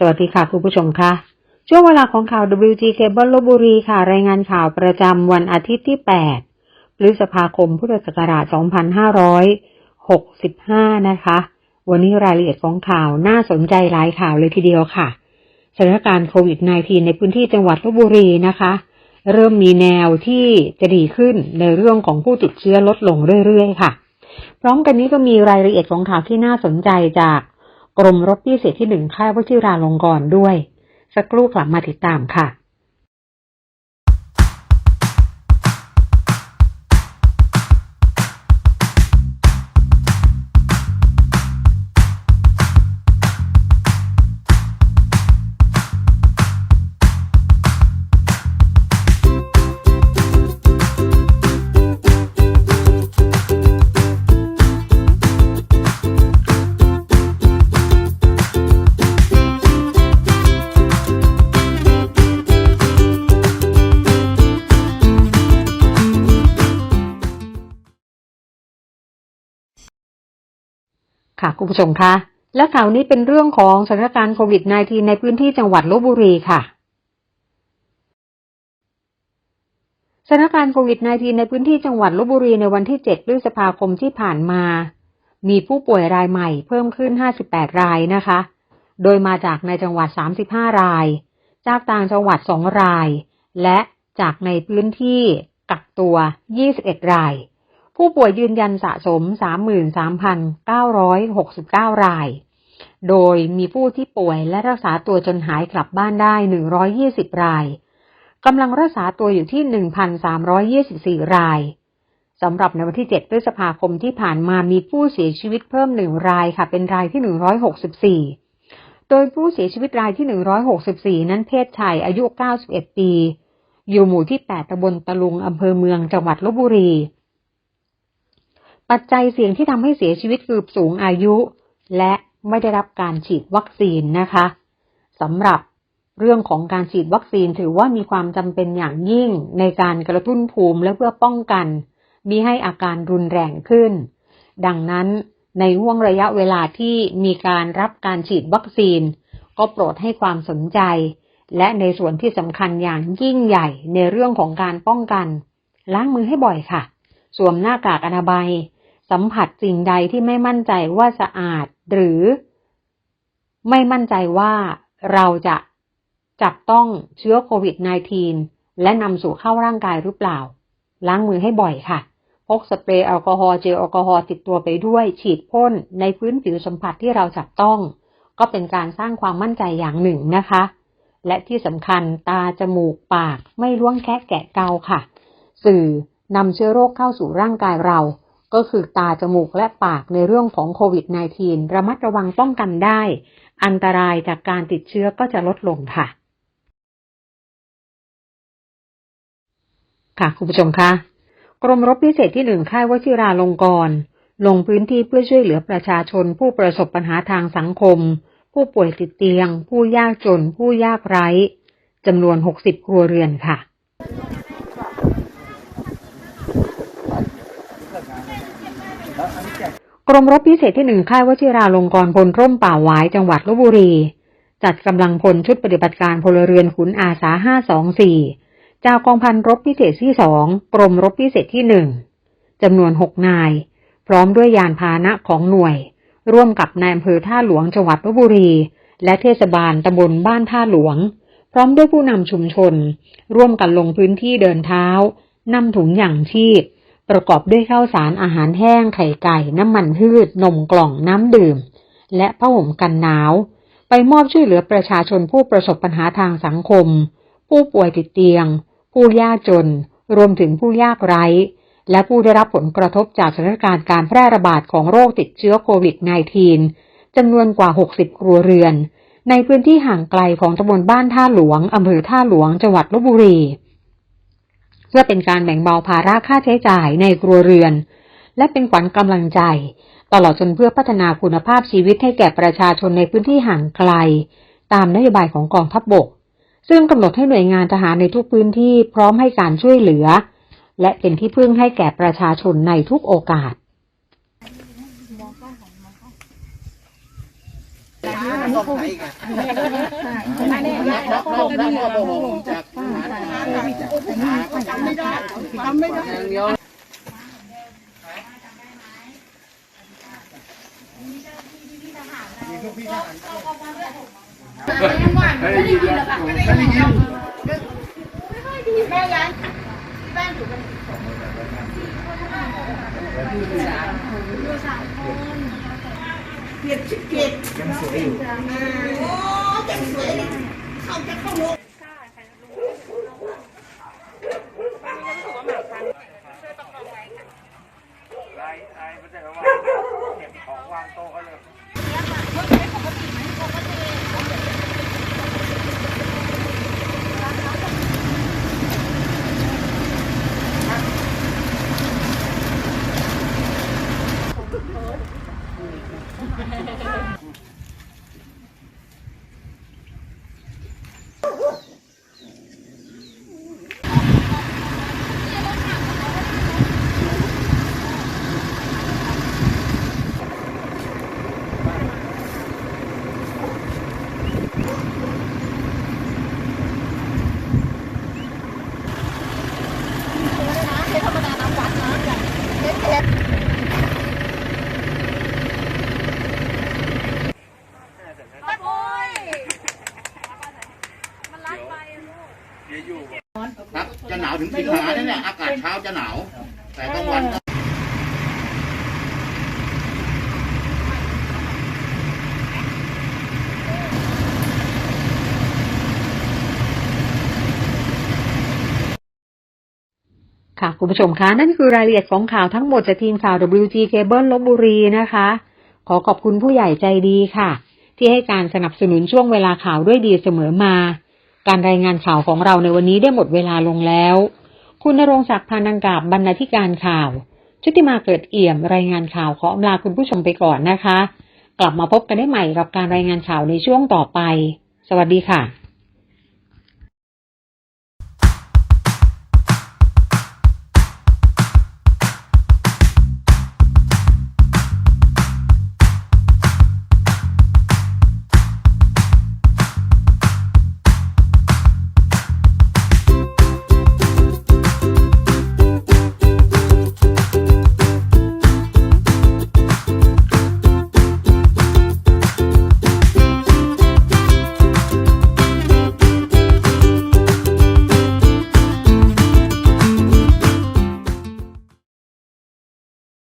สวัสดีค่ะคุณผู้ชมค่ะ ช่วงเวลาของข่าว WG Cable ลบบุรีค่ะ รายงานข่าวประจำวันอาทิตย์ที่ 8 พฤษภาคม พุทธศักราช 2565 นะคะ วันนี้รายละเอียดของข่าวน่าสนใจหลายข่าวเลยทีเดียวค่ะสถานการณ์โควิด -19 ในพื้นที่จังหวัดลบบุรีนะคะ เริ่มมีแนวที่จะดีขึ้นในเรื่องของผู้ติดเชื้อลดลงเรื่อยๆ ค่ะ พร้อมกันนี้ก็มีรายละเอียดของข่าวที่น่าสนใจจาก กรมรบพิเศษที่หนึ่งค่ายวชิราลงกรณ์ด้วย สักครู่กลับมาติดตามค่ะ ค่ะคุณผู้ชมคะ และข่าวนี้เป็นเรื่องของสถานการณ์โควิด -19 ในพื้นที่จังหวัดลบบุรีค่ะสถานการณ์โควิด -19 ในพื้นที่จังหวัดลบบุรีในวันที่ 7 พฤษภาคมที่ผ่านมา มีผู้ป่วยรายใหม่เพิ่มขึ้น 58 รายนะคะ โดยมาจากในจังหวัด 35 ราย จากต่างจังหวัด 2 ราย และจากในพื้นที่กักตัว 21 ราย ผู้ป่วยยืนยันสะสม 33,969 ราย โดยมีผู้ที่ป่วยและรักษาตัวจนหายกลับบ้านได้ 120 ราย กำลังรักษาตัวอยู่ที่ 1,324 ราย สำหรับในวันที่ 7 พฤษภาคมที่ผ่านมามีผู้เสียชีวิตเพิ่ม1รายค่ะ เป็นรายที่ 164 โดยผู้เสียชีวิตรายที่ 164 นั้นเพศชายอายุ 91 ปี อยู่หมู่ที่ 8ตำบลตะลุงอำเภอเมืองจังหวัดลบบุรี ปัจจัยเสี่ยงที่ทำให้เสียชีวิตคือสูงอายุ และไม่ได้รับการฉีดวัคซีนนะคะสำหรับเรื่องของการฉีดวัคซีนถือว่ามีความจำเป็นอย่างยิ่งในการกระตุ้นภูมิและเพื่อป้องกันมีให้อาการรุนแรงขึ้น ดังนั้นในห่วงระยะเวลาที่มีการรับการฉีดวัคซีน ก็โปรดให้ความสนใจ และในส่วนที่สำคัญอย่างยิ่งใหญ่ในเรื่องของการป้องกัน ล้างมือให้บ่อยค่ะ สวมหน้ากากอนามัย สัมผัสสิ่งใดที่ไม่มั่นใจว่าสะอาด หรือ ไม่มั่นใจว่าเราจะจับต้องเชื้อโควิด -19 และนำสู่เข้าร่างกายหรือเปล่า ล้างมือให้บ่อยค่ะ พกสเปรย์แอลกอฮอล์เจลแอลกอฮอล์ติดตัวไปด้วย ฉีดพ่นในพื้นผิวสัมผัสที่เราจับต้อง ก็เป็นการสร้างความมั่นใจอย่างหนึ่งนะคะ และที่สำคัญตาจมูกปากไม่ล่วงแคะแกะเกาค่ะ สื่อนำเชื้อโรคเข้าสู่ร่างกายเรา ก็คือตาจมูกและปากในเรื่องของโควิด -19 ระมัดระวังป้องกันได้ อันตรายจากการติดเชื้อก็จะลดลงค่ะ ค่ะ คุณผู้ชมคะกรมรบพิเศษที่หนึ่งค่ายวชิราลงกรณ์ลงพื้นที่เพื่อช่วยเหลือประชาชน ผู้ประสบปัญหาทางสังคม ผู้ป่วยติดเตียง ผู้ยากจน ผู้ยากไร้จำนวน 60 ครัวเรือนค่ะ กรมรบพิเศษที่หนึ่งค่ายวชิราลงกรณ์พลร่มป่าหวายจังหวัดลบบุรี จัดกำลังพลชุดปฏิบัติการพลเรือนขุนอาสา 524 จากกองพันรบพิเศษที่สองกรมรบพิเศษที่หนึ่งจำนวนหกนาย พร้อมด้วยยานพาหนะของหน่วย ร่วมกับนายอำเภอท่าหลวงจังหวัดลบบุรี และเทศบาลตำบลบ้านท่าหลวง พร้อมด้วยผู้นำชุมชน ร่วมกันลงพื้นที่เดินเท้านำถุงอย่างชีพ ประกอบด้วยข้าวสารอาหารแห้งไข่ไก่ น้ำมันพืช นมกล่องน้ำดื่ม และผ้าห่มกันหนาว ไปมอบช่วยเหลือประชาชนผู้ประสบปัญหาทางสังคม ผู้ป่วยติดเตียง ผู้ยากจน รวมถึงผู้ยากไร้ และผู้ได้รับผลกระทบจากสถานการณ์การแพร่ระบาดของโรคติดเชื้อโควิด -19 จำนวนกว่า 60 ครัวเรือน ในพื้นที่ห่างไกลของตำบลบ้านท่าหลวงอำเภอท่าหลวงจังหวัดลบบุรี พื่อเป็นการแบ่งเบาภาระค่าใช้จ่ายในครัวเรือน และเป็นขวัญกำลังใจ ตลอดจนเพื่อพัฒนาคุณภาพชีวิตให้แก่ประชาชนในพื้นที่ห่างไกล ตามนโยบายของกองทัพบบก ซึ่งกำหนดให้หน่วยงานทหารในทุกพื้นที่พร้อมให้การช่วยเหลือ และเป็นที่พึ่งให้แก่ประชาชนในทุกโอกาสองกล้องของมองกล้องนี้โควิดอันนี้นักนักนักนักนักโมโหจาก จำไม่ได้จำไม่ได้อย่างเดียวไม่ได้ยินเลยค่ะไม่ได้ยินแม่ยันแม่อยู่กันเพียรชิเพียรยังสวยอยู่โอ้ยังสวยเข้าจะเข้าโรง ลายลายมันจะแบบว่าเก็บของวางโต๊ะไว้เลย ครับ จะหนาวถึงสิงหาเนี่ยอากาศเช้าจะหนาว แต่กลางวันก็ค่ะ คุณผู้ชมคะนั่นคือรายละเอียดของข่าวทั้งหมดจากทีมข่าว WG Cable ลบบุรีนะคะ ขอขอบคุณผู้ใหญ่ใจดีค่ะ ที่ให้การสนับสนุนช่วงเวลาข่าวด้วยดีเสมอมา การรายงานข่าวของเราในวันนี้ได้หมดเวลาลงแล้ว คุณนรงศักดิ์พานังกาบบรรณาธิการข่าว ชุติมาเกิดเอี่ยมรายงานข่าวขออำลาคุณผู้ชมไปก่อนนะคะ กลับมาพบกันได้ใหม่กับการรายงานข่าวในช่วงต่อไป สวัสดีค่ะ